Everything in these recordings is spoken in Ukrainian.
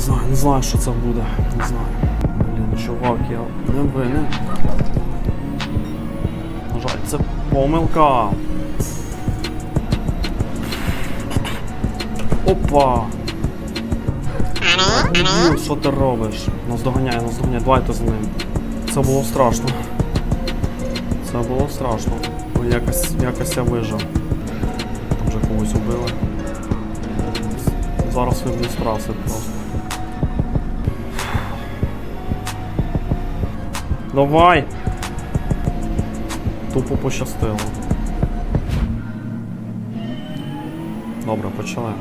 знаю, не знаю, що це буде. Не знаю. Блін, чувак, я не винен. На жаль, це помилка. Опа! Що ти робиш? Наздоганяй, наздоганяй, давайте за ним. Це було страшно. Це було страшно. Якось, якось я вижив. Вже когось убили. Зараз виб'ю з траси просто. Давай! Тупо пощастило. Добре, почали.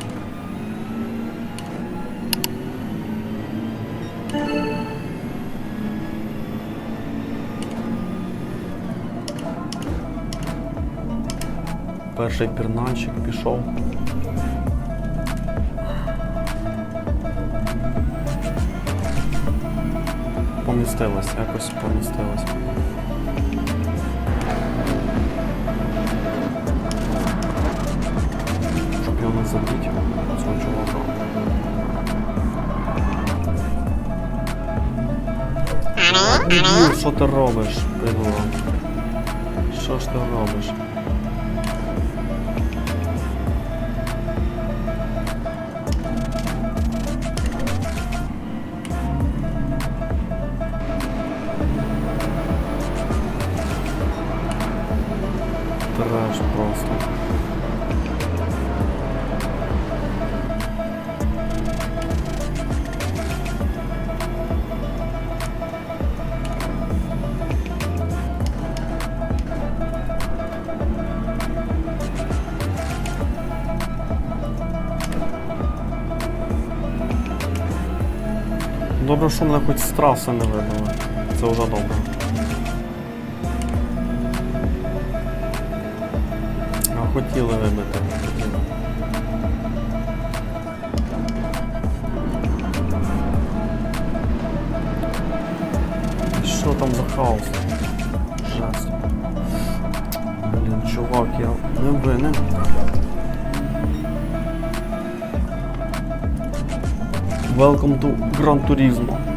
Перший пірнальчик пішов. Помістилось, якось помістилось. Щоб його не забити, цього чувака. Що ти робиш, придурок? Що ж ти робиш? Добре, що мене хоч з траси не вибили. Це вже добре. А хотіли вибити. Що там за хаос? Жесть. Блін, чувак, я не винен. Welcome to Gran Turismo.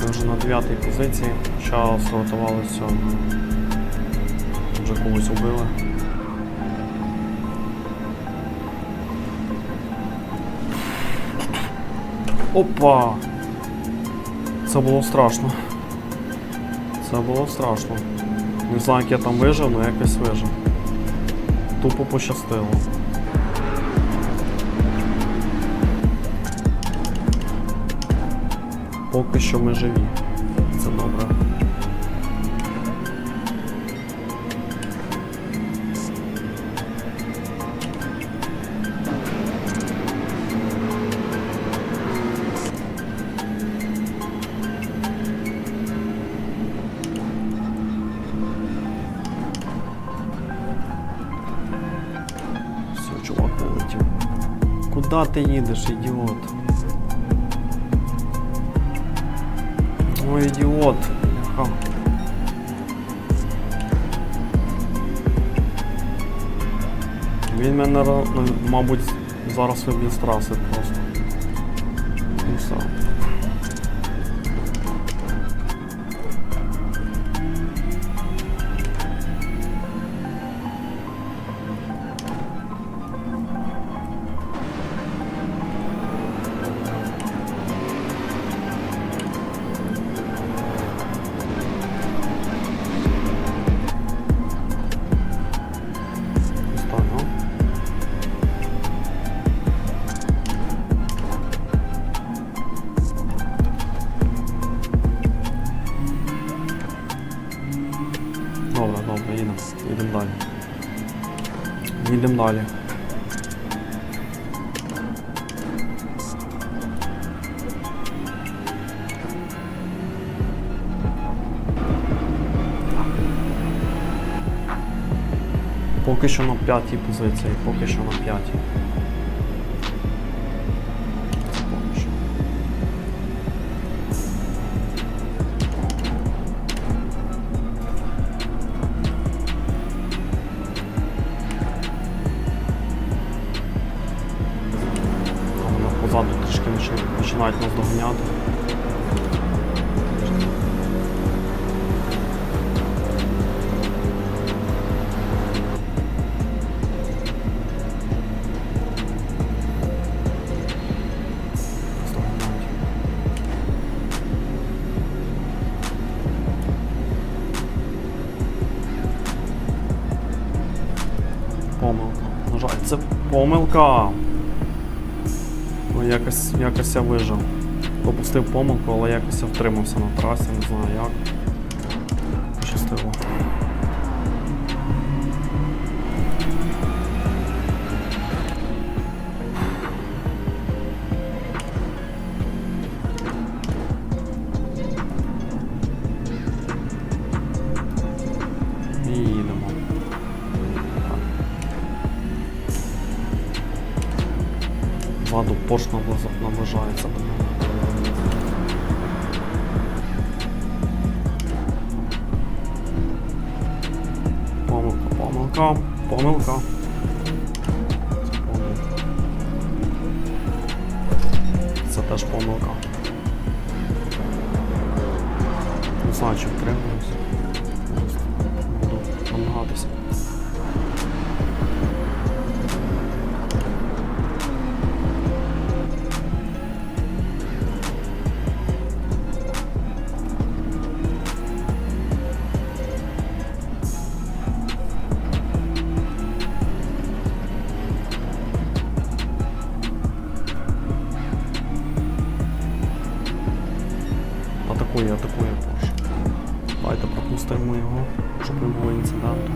Ми вже на дев'ятій позиції. Час готувалися. Вже когось убили. Опа! Це було страшно. Це було страшно. Не знаю, як я там вижив, але якось вижив. Тупо пощастило. Поки що ми живі. Це добре. Все, чувак полетів. Куда ти їдеш, ідіот? Ідіот. Він мене, ну, мабуть, зараз траси просто. І все. 11. Їдемо далі. Їдемо далі. Поки що на п'ятій позиції, поки що на п'ятій. Позаду трішки почи- починають нас доганяти. Помилка. На жаль, це помилка. Якось, якось я вижив. Допустив помилку, але якось я втримався на трасі, не знаю як. Ладу Порш наближається до мене. Помилка, помилка, помилка. Це теж помилка. Не знаю, чи втримуюсь. Буду намагатися. Атакує, атакує Порш. Давайте пропустимо його, щоб не було інциденту.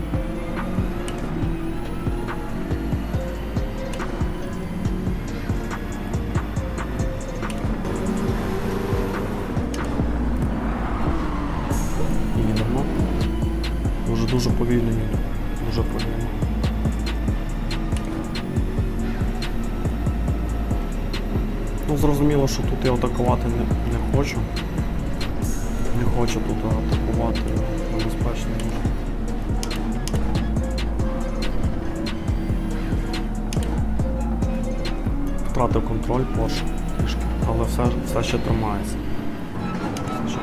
Їдемо. Дуже повільно їду. Дуже повільно. Ну, зрозуміло, що тут я атакувати не, не хочу. Хочу тут атакувати небезпечно дуже. Втратив контроль Porsche трішки, але все, все ще тримається. Все.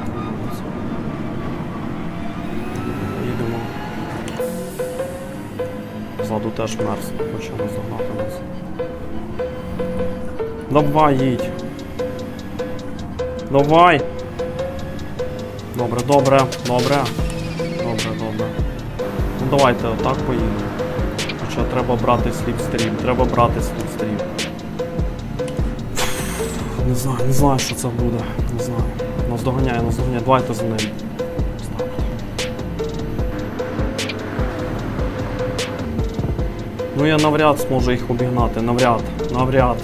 Ззаду теж мерз, хоче наздогнати нас. Давай, їдь. Давай. Добре, добре, добре. Добре, добре. Ну давайте отак поїдемо. Хоча треба брати сліпстрім, треба брати сліпстрім. Не знаю, не знаю, що це буде. Не знаю. Нас доганяє, нас доганяє. Давайте за ним. Ну я навряд зможу їх обігнати. Навряд. Навряд.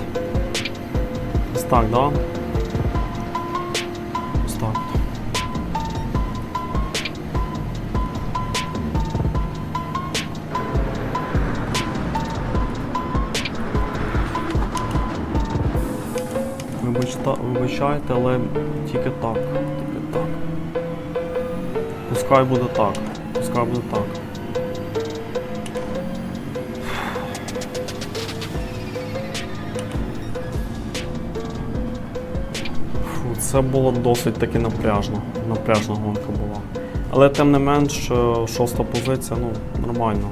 Ось так, да? Вибачта, вибачайте, але тільки так. Тільки так. Пускай буде так. Пускай буде так. Фу, це було досить таки напряжно. Напряжна гонка була. Але тим не менш, е, шоста позиція, ну, нормально.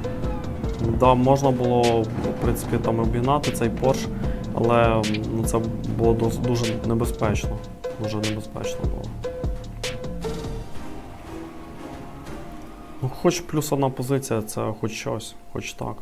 Да, можна було, в принципі, там обігнати цей Porsche, але ну, це було дуже небезпечно. Дуже небезпечно було. Ну, хоч плюс одна позиція, це хоч щось, хоч так.